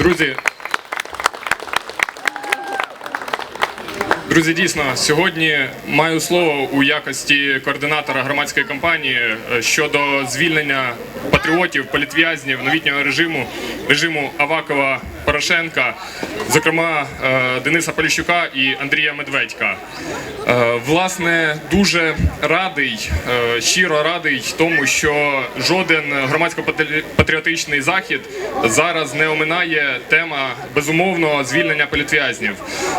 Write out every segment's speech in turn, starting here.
Друзі, друзі, дійсно, сьогодні маю слово у якості координатора громадської кампанії е, щодо звільнення патріотів, політв'язнів новітнього режиму, режиму Авакова Порошенка, зокрема е, Дениса Поліщука і Андрія Медведька. Е, Власне, дуже радий, щиро радий тому, що жоден громадсько-патріотичний захід зараз не оминає тема безумовного звільнення політв'язнів.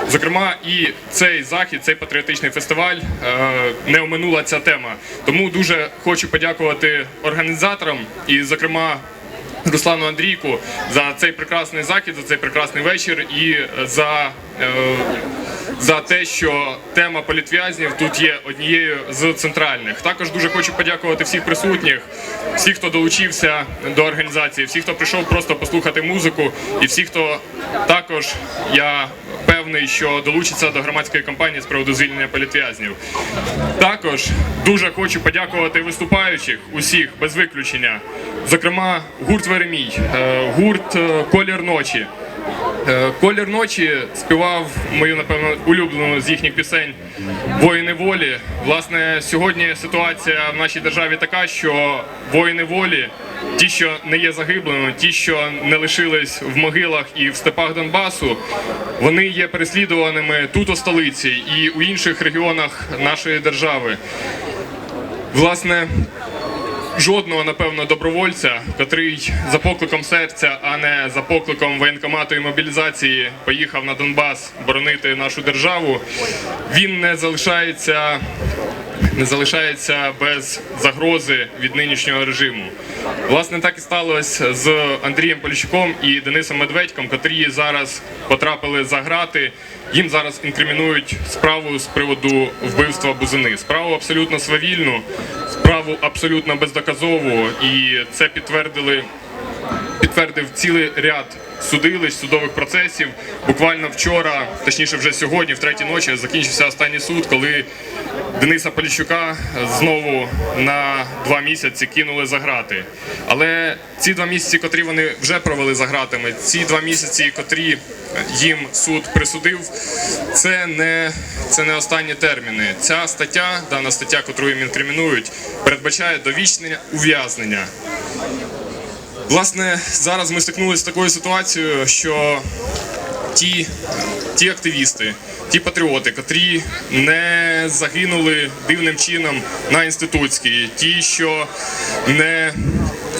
Зокрема, і цей захід, цей патріотичний фестиваль е, не оминула ця тема. Тому дуже хочу подякувати організаторам і, зокрема, Руслану Андрійку за цей прекрасний захід, за цей прекрасний вечір і за, е, за те, що тема політв'язнів тут є однією з центральних. Також дуже хочу подякувати всіх присутніх, всіх, хто долучився до організації, всіх, хто прийшов просто послухати музику, і всіх, хто також я певний, що долучиться до громадської кампанії з приводу звільнення політв'язнів. Також дуже хочу подякувати виступаючих усіх без виключення. Зокрема, гурт Веремій, е, гурт е, Колір ночі. Е, Колір ночі співав мою, напевно, улюблену з їхніх пісень Воїни волі. Власне, сьогодні ситуація в нашій державі така, що воїни волі, ті, що не є загиблими, ті, що не лишились в могилах і в степах Донбасу, вони є переслідуваними тут у столиці і у інших регіонах нашої держави. Власне, жодного, напевно, добровольця, котрий за покликом серця, а не за покликом воєнкомату і мобілізації поїхав на Донбас боронити нашу державу, він не залишається. Не залишається без загрози від нинішнього режиму. Власне, так і сталося з Андрієм Поліщуком і Денисом Медведьком, котрі зараз потрапили за грати. Їм зараз інкримінують справу з приводу вбивства Бузини. Справу абсолютно свавільну, справу абсолютно бездоказову, і це підтвердили підтвердив цілий ряд судилищ, судових процесів. Буквально вчора, точніше, вже сьогодні, в третій ночі, закінчився останній суд, коли Дениса Поліщука знову на два місяці кинули за грати. Але ці два місяці, котрі вони вже провели за гратами, ці два місяці, котрі їм суд присудив, це не, це не останні терміни. Ця стаття, дана стаття, котру їм інкримінують, передбачає довічне ув'язнення. Власне, зараз ми стикнулися з такою ситуацією, що ті, ті активісти, ті патріоти, котрі не загинули дивним чином на інститутській, ті, що не,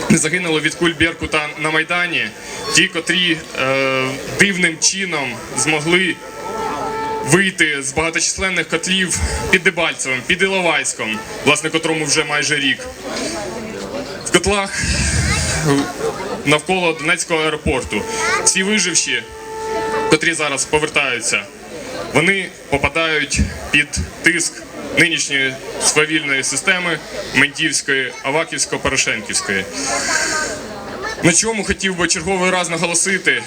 не загинули від куль Беркута на Майдані, ті, котрі е, дивним чином змогли вийти з багаточисленних котлів під Дебальцевим, під Іловайськом, власне, котрому вже майже рік. В котлах навколо Донецького аеропорту. Ці виживші, котрі зараз повертаються, вони попадають під тиск нинішньої свавільної системи ментівської, аваківсько-порошенківської. На чому хотів би черговий раз наголосити.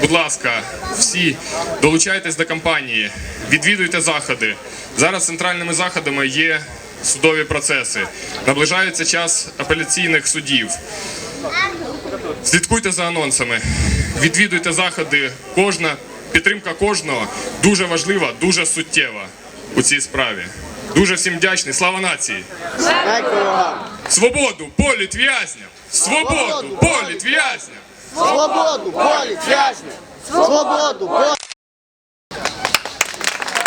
Будь ласка, всі долучайтесь до кампанії, відвідуйте заходи. Зараз центральними заходами є судові процеси. Наближається час апеляційних судів. Слідкуйте за анонсами, відвідуйте заходи. Кожна підтримка кожного дуже важлива, дуже суттєва у цій справі. Дуже всім вдячний. Слава нації! Свободу політв'язням! Свободу політв'язням! Свободу, полі, в'язня! Свободу!